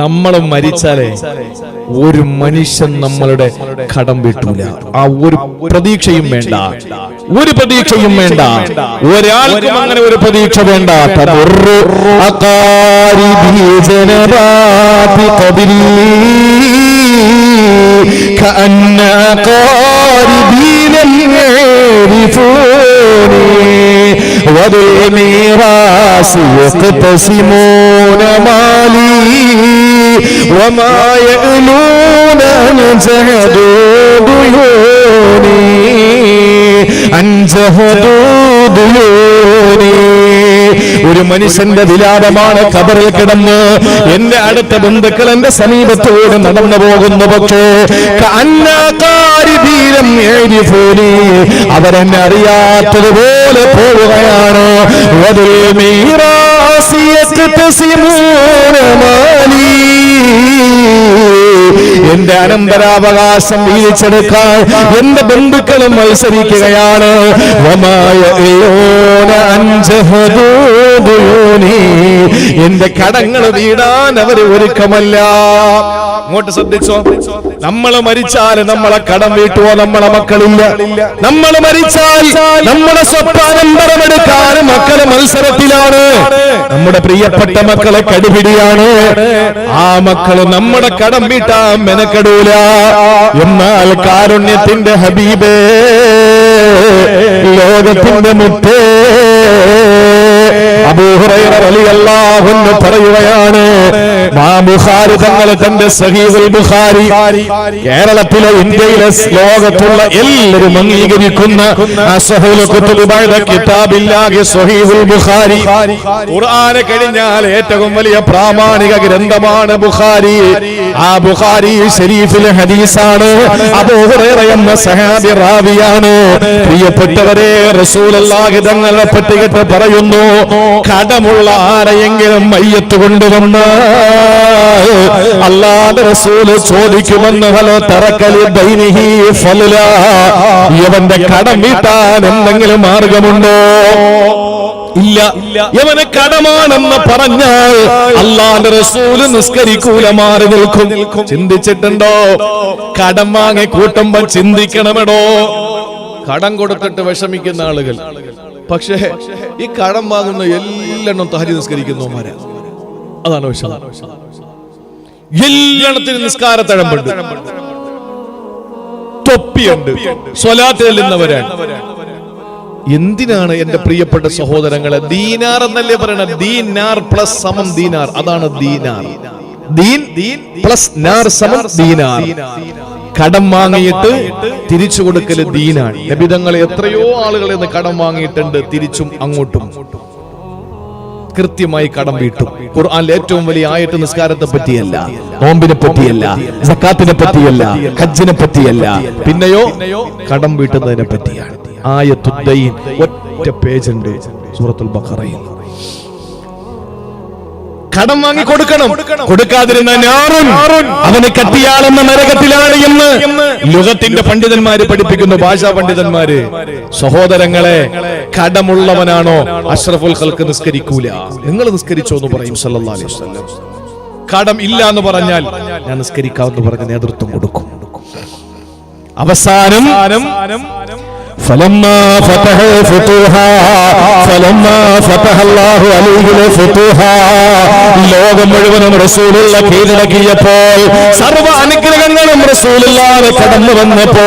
നമ്മൾ മരിച്ചാലേ ഒരു മനുഷ്യൻ നമ്മളുടെ കടം വീട്ടൂല ആ ഒരു പ്രതീക്ഷയും വേണ്ട ഒരു പ്രതീക്ഷയും വേണ്ട ഒരാൾക്കും അങ്ങനെ ഒരു പ്രതീക്ഷ വേണ്ട തബുറു أقاربي جنبات قبري كأن أقاربي لم يعرفوني وبالميراث يقتسمون مالي وما يألون أن جهدوا ديوني أن جهدوا ديوني ഒരു മനുഷ്യന്റെ വിലാപമാണ് കബറിൽ കിടന്ന് എന്റെ അടുത്ത ബന്ധുക്കൾ എന്റെ സമീപത്തോട് നടന്നു പോകുന്നു പക്ഷേ കന്നാകാരിധീരം എഴുതിഫൂനി അവരെന്നെ അറിയാത്തതുപോലെ പോവുകയാണ് വതിൽ എന്റെ അനന്തരാവകാശം വീതിച്ചെടുക്കാൻ എന്റെ ബന്ധുക്കളും മത്സരിക്കുകയാണ്. എന്റെ കടങ്ങൾ വീടാൻ അവർ ഒരുക്കമല്ല. അങ്ങോട്ട് ശ്രദ്ധിച്ചോ? നമ്മൾ മരിച്ചാൽ നമ്മളെ കടം വീട്ടുവോ? നമ്മളെ മക്കളില്ല. നമ്മൾ മരിച്ചാൽ നമ്മുടെ സ്വപ്നാനന്തരമെടുക്കാൻ മക്കളെ മത്സരത്തിലാണ്. നമ്മുടെ പ്രിയപ്പെട്ട മക്കളെ കടുപിടിയാണ്. ആ മക്കൾ നമ്മുടെ കടം വീട്ടാൻ മെനക്കെടൂല. എന്നാൽ കാരുണ്യത്തിന്റെ ഹബീബേ ലോകത്തിന്റെ മുത്തേ അബൂഹുറൈറ റളിയല്ലാഹു അൻഹു പറയുകയാണ് മാ ബുഖാരി തങ്ങൾ തന്റെ സഹീഹുൽ ബുഖാരി കേരളത്തിലെ ഇന്ത്യയിലെ ലോകത്തുള്ള എല്ലാവരും അംഗീകരിക്കുന്ന ബുഖാരി. ഖുർആനെ കഴിഞ്ഞാൽ ഏറ്റവും വലിയ പ്രാമാണിക ഗ്രന്ഥമാണ് ബുഖാരി. ആ ബുഖാരി ഷരീഫിലെ ഹദീസാണ്. അബൂഹുറൈറ എന്ന സഹാബി റാവിയാണ്. പ്രിയപ്പെട്ടവരെ റസൂലുള്ളാഹി തങ്ങളെ പറ്റിയിട്ട് പറയുന്നു കടമുള്ള ആരെയെങ്കിലും മയ്യത്ത് കൊണ്ടുവന്ന് അല്ലാതെ റസൂൽ ചോദിക്കുമെന്ന് ഹലോ തറക്കലി ദൈനിഹി ഫലുല. ഇവന്റെ കടം വീട്ടാൻ എന്തെങ്കിലും മാർഗമുണ്ടോ? ഇല്ല. ഇവന് കടമാണെന്ന് പറഞ്ഞാൽ അള്ളാന്റെ റസൂൽ നിസ്കരിക്കൂല മാറി നിൽക്കും. ചിന്തിച്ചിട്ടുണ്ടോ? കടം വാങ്ങി കൂട്ടുമ്പോ ചിന്തിക്കണമെടോ? കടം കൊടുത്തിട്ട് വിഷമിക്കുന്ന ആളുകൾ. പക്ഷേ ഈ കടം വാങ്ങുന്ന എല്ലെണ്ണം തഹരി നിസ്കരിക്കുന്നവന്മാരാ. അതാണ് വിഷമം. നിസ്കാര നിസ്കാരത്തഴമ്പുണ്ട്. തൊപ്പിയുണ്ട്. സ്വലാത്ത് ചെല്ലുന്നവരാണ് എന്തിനാണ് എന്റെ പ്രിയപ്പെട്ട സഹോദരങ്ങളെ ദീനാർ എന്നല്ലേ പറയണ ദീനാർ പ്ലസ് സമം ദീനാർ. അതാണ് ദീനാർ. ദീൻ പ്ലസ് നാർ സമം ദീനാർ. കടം വാങ്ങിയിട്ട് തിരിച്ചു കൊടുക്കൽ ദീനാണ്. ലഭിതങ്ങൾ എത്രയോ ആളുകളിൽ നിന്ന് കടം വാങ്ങിയിട്ടുണ്ട് തിരിച്ചും അങ്ങോട്ടും. കൃത്യമായി കടം വീട്ടും. ഖുർആനിലെ ഏറ്റവും വലിയ ആയത്ത് നിസ്കാരത്തെ പറ്റിയല്ല നോമ്പിനെ പറ്റിയല്ല സക്കാത്തിനെ പറ്റിയല്ല ഹജ്ജിനെ പറ്റിയല്ല. പിന്നെയോ കടം വീട്ടുന്നതിനെ പറ്റിയാണ്. ആയത്തുദ്ദൈൻ ഒറ്റ പേജ് ഉണ്ട് സൂറത്തുൽ ബഖറയിൽ. കടം വാങ്ങി കൊടുക്കണം. കൊടുക്കാതിരുന്ന ഞാറും അവന് കട്ടിയാളെന്ന നരകത്തിലാണ് എന്ന് ലോകത്തിന്റെ പണ്ഡിതന്മാര് പഠിപ്പിക്കുന്നു ഭാഷാ പണ്ഡിതന്മാര്. സഹോദരങ്ങളെ കടമുള്ളവനാണോ? അഷ്റഫുൽ ഖൽക്ക് നിസ്കരിക്കൂല. നിങ്ങൾ നിസ്കരിച്ചോ എന്ന് പറയും സല്ലല്ലാഹു അലൈഹി വസല്ലം. കടം ഇല്ല എന്ന് പറഞ്ഞാൽ ഞാൻ നിസ്കരിക്കാമെന്ന് പറഞ്ഞ നേതൃത്വം കൊടുക്കും. അവസാനം فلما فتح فتوحا فلما فتح الله عليه الفتوحا ലോകം മുഴുവനും റസൂലുള്ള കീഴടക്കിയപ്പോൾ സർവ അനുഗ്രഹങ്ങളും റസൂലുള്ളാഹി കടന്നു വന്നപ്പോ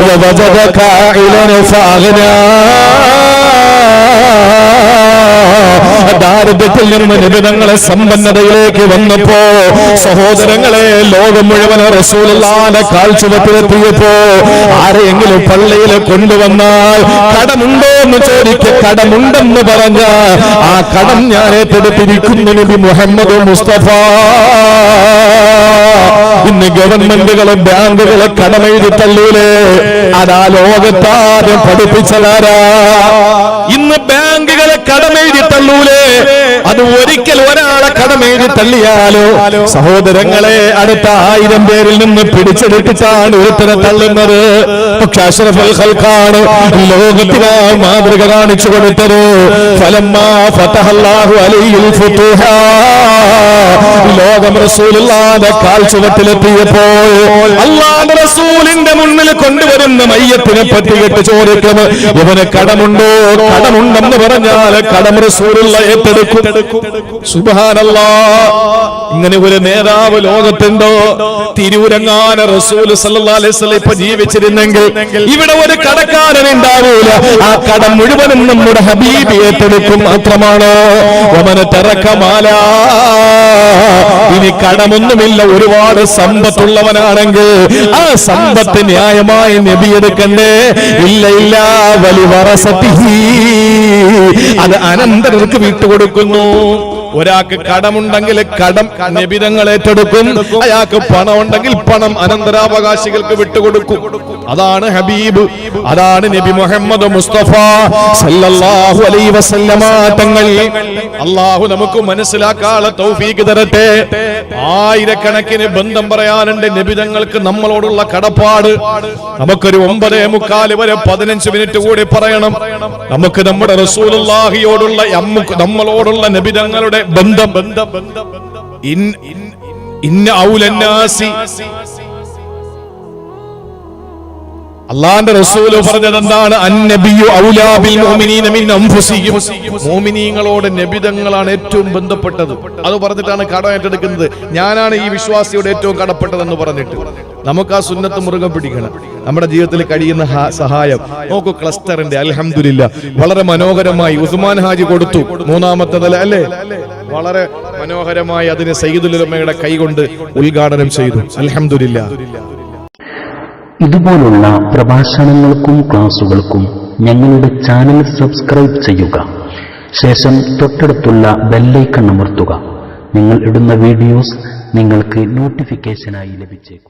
ووجدك عائلا فأغنى ദാരിദ്ര്യത്തിൽ നിന്ന് നിബിധങ്ങളെ സമ്പന്നതയിലേക്ക് വന്നപ്പോ സഹോദരങ്ങളെ ലോകം മുഴുവൻ റസൂലുള്ളാന്റെ കാൽച്ചുവത്തിലെത്തിയപ്പോ ആരെയെങ്കിലും പള്ളിയിൽ കൊണ്ടുവന്നാൽ കടമുണ്ടോ എന്ന് ചോദിക്ക കടമുണ്ടെന്ന് പറഞ്ഞ ആ കടം ഞാൻ ഏറ്റെടുത്തിരിക്കുന്നു നബി മുഹമ്മദ് മുസ്തഫ. ഇന്ന് ഗവൺമെന്റുകളെ ബാങ്കുകളെ കടമെഴുതി തള്ളൂലേ. അതാ ലോകത്താരെ പഠിപ്പിച്ചതാരാ? ഇന്ന് ബാങ്കുകളെ കടമെഴുതി തള്ളൂലേ. അത് ഒരിക്കൽ ഒരാളെ കടമെഴുതി തള്ളിയാലോ? സഹോദരങ്ങളെ അടുത്ത ആയിരം പേരിൽ നിന്ന് പിടിച്ചെടുത്തിട്ടാണ് ഒരുത്തനെ തള്ളുന്നത്. പക്ഷെ അഷ്റഫുൽ ഖൽഖാണ് ലോകത്തിനാ മാതൃക കാണിച്ചു കൊടുത്തത്. ഫലമ്മാ ഫതഹല്ലാഹു അലൈഹിൽ ഫുതുഹ. ലോക ലോകം റസൂലുള്ളാന്റെ കാൽ ചുവട്ടിലെത്തിയപ്പോൾ കൊണ്ടുവരുന്ന മയ്യത്തിനെ പറ്റി കേട്ട് ചോദിക്കുന്നത് ഇവന് കടമുണ്ടോ? കടമുണ്ടെന്ന് പറഞ്ഞാൽ കടം റസൂലുള്ള ഏറ്റെടുക്കും. സുബാനല്ല ഇങ്ങനെ ഒരു നേതാവ് ലോകത്തുണ്ടോ? തിരൂരങ്ങാന റസൂൽ ഇപ്പൊ ജീവിച്ചിരുന്നെങ്കിൽ ഇവിടെ ഒരു കടക്കാരൻ ഉണ്ടാവൂല. ആ കടം മുഴുവനും നമ്മുടെ ഹബീബ് ഏറ്റെടുക്കും. മാത്രമാണോ? ഒമന തിറക്കമാല ഇനി കടമൊന്നുമില്ല. ഒരുപാട് സമ്പത്തുള്ളവനാണെങ്കിൽ ആ സമ്പത്ത് ന്യായമായി നബി എടുക്കണ്ടേ? ഇല്ല ഇല്ല വലി വറസത്തിഹി അത് അനന്തരർക്ക് വിട്ടുകൊടുക്കുന്നു. ഒരാൾക്ക് കടമുണ്ടെങ്കിൽ കടം നിബിതങ്ങൾ ഏറ്റെടുക്കും. അയാൾക്ക് പണം ഉണ്ടെങ്കിൽ പണം അനന്തരാവകാശികൾക്ക് വിട്ടുകൊടുക്കും. അതാണ് ഹബീബ്. അതാണ് നബി മുഹമ്മദ് മുസ്തഫ സല്ലല്ലാഹു അലൈഹി വസല്ലമ തങ്ങൾ. അള്ളാഹു നമുക്ക് മനസ്സിലാക്കാനുള്ള തൗഫീക്ക് തരട്ടെ. ആയിരക്കണക്കിന് ബന്ധം പറയാനുണ്ട് നബിതങ്ങൾക്ക് നമ്മളോടുള്ള കടപ്പാട്. നമുക്കൊരു ഒമ്പതേ മുക്കാൽ വരെ പതിനഞ്ച് മിനിറ്റ് കൂടി പറയണം. നമുക്ക് നമ്മുടെ റസൂലുള്ളാഹിയോടുള്ള നമ്മളോടുള്ള നബിതങ്ങളുടെ ബന്ധം. ഇന്ന ഔലന്നാസി അള്ളാന്റെ റസൂൽ പറഞ്ഞത് എന്താണ് മോമിനീങ്ങളോട് നബിതങ്ങളാണ് ഏറ്റവും ബന്ധപ്പെട്ടത്. അത് പറഞ്ഞിട്ടാണ് കടം ഏറ്റെടുക്കുന്നത്. ഞാനാണ് ഈ വിശ്വാസിയോട് ഏറ്റവും കടപ്പെട്ടതെന്ന് പറഞ്ഞിട്ട്. നമുക്ക് ആ സുന്നത്ത് മുറുകെ പിടിക്കണം. നമ്മുടെ ജീവിതത്തിൽ കഴിയുന്ന സഹായം. നോക്കൂ ക്ലസ്റ്ററിന്റെ അലഹമില്ല വളരെ മനോഹരമായി ഉസ്മാൻ ഹാജി കൊടുത്തു. മൂന്നാമത്തെ നില അല്ലേ? വളരെ മനോഹരമായി അതിനെ സയ്യിദുലുലമയുടെ കൈകൊണ്ട് ഉദ്ഘാടനം ചെയ്തു. അലഹമില്ല ഇതുപോലുള്ള പ്രഭാഷണങ്ങൾക്കും ക്ലാസുകൾക്കും ഞങ്ങളുടെ ചാനൽ സബ്സ്ക്രൈബ് ചെയ്യുക. ശേഷം തൊട്ടടുത്തുള്ള ബെല്ലൈക്കൺ അമർത്തുക. നിങ്ങൾ ഇടുന്ന വീഡിയോസ് നിങ്ങൾക്ക് നോട്ടിഫിക്കേഷനായി ലഭിച്ചേക്കും.